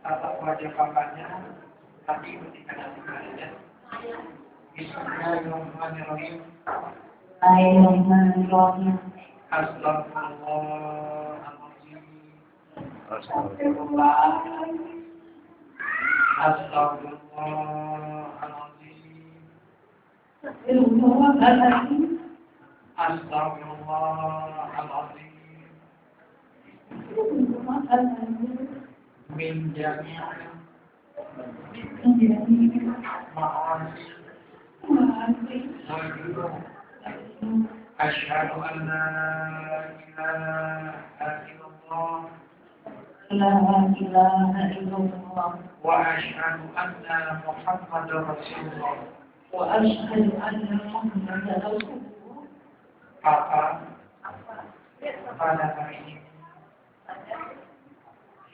tatap wajah bapaknya tadi ketika nanti ya. Bismillahirrahmanirrahim. Bismillahirrahmanirrahim. Astagfirullahaladzim. Astagfirullahaladzim. Astagfirullahaladzim. Astagfirullahaladzim. Astagfirullahaladzim. من جميع معاصي والذنوب أشهد أن لا إله إلا الله. لا إله إلا الله. وأشهد أن محمد رسول الله. وأشهد أن محمدا رسول الله. أقام. على بعيد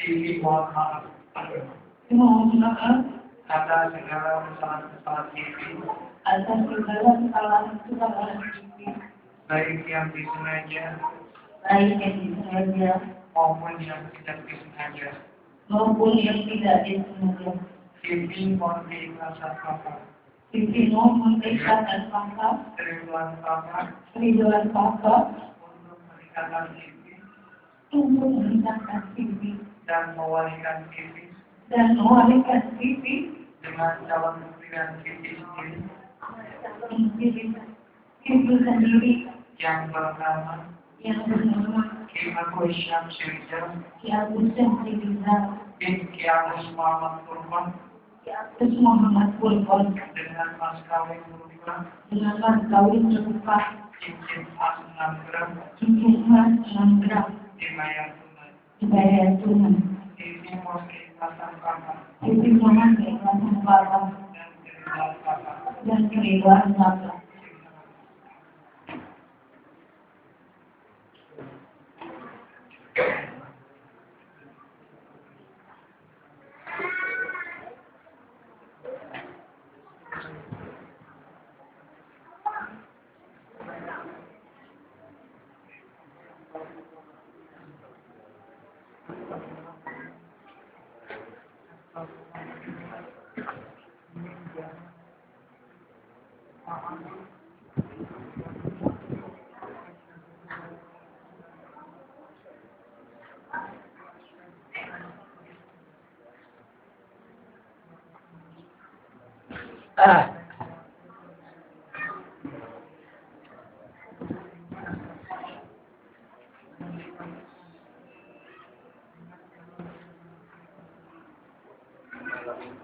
ini mohon maaf Mohon maaf atas segala kesalahan-kesalahan Sisi atas segala kesalahan-kesalahan ini, baik yang disengaja baik yang disengaja maupun yang tidak disengaja. maupun yang tidak disengaja. Sisi mohon diikhlaskan Papa. Sisi mohon mengikhlaskan papa, Ridwan Papa. Keriduan papa, untuk meningkatkan Sisi untuk meningkatkan Sisi dan mewalikan Sisi dan mewalikan dengan calon pilihan Sisi sendiri. Sisi sendiri. Yang bernama yang bernama Ki Agus Syamsirizal Ki Agus Syamsirizal bin Ki Agus Muhammad Kurban Ki Agus Muhammad Purban dengan mas kawin berupa dengan mas kawin berupa cincin emas 6 gram cincin emas 6 gram dibayar tunai. Ini mau keikhlasan papa dan keriduan kakak. Dan Amin.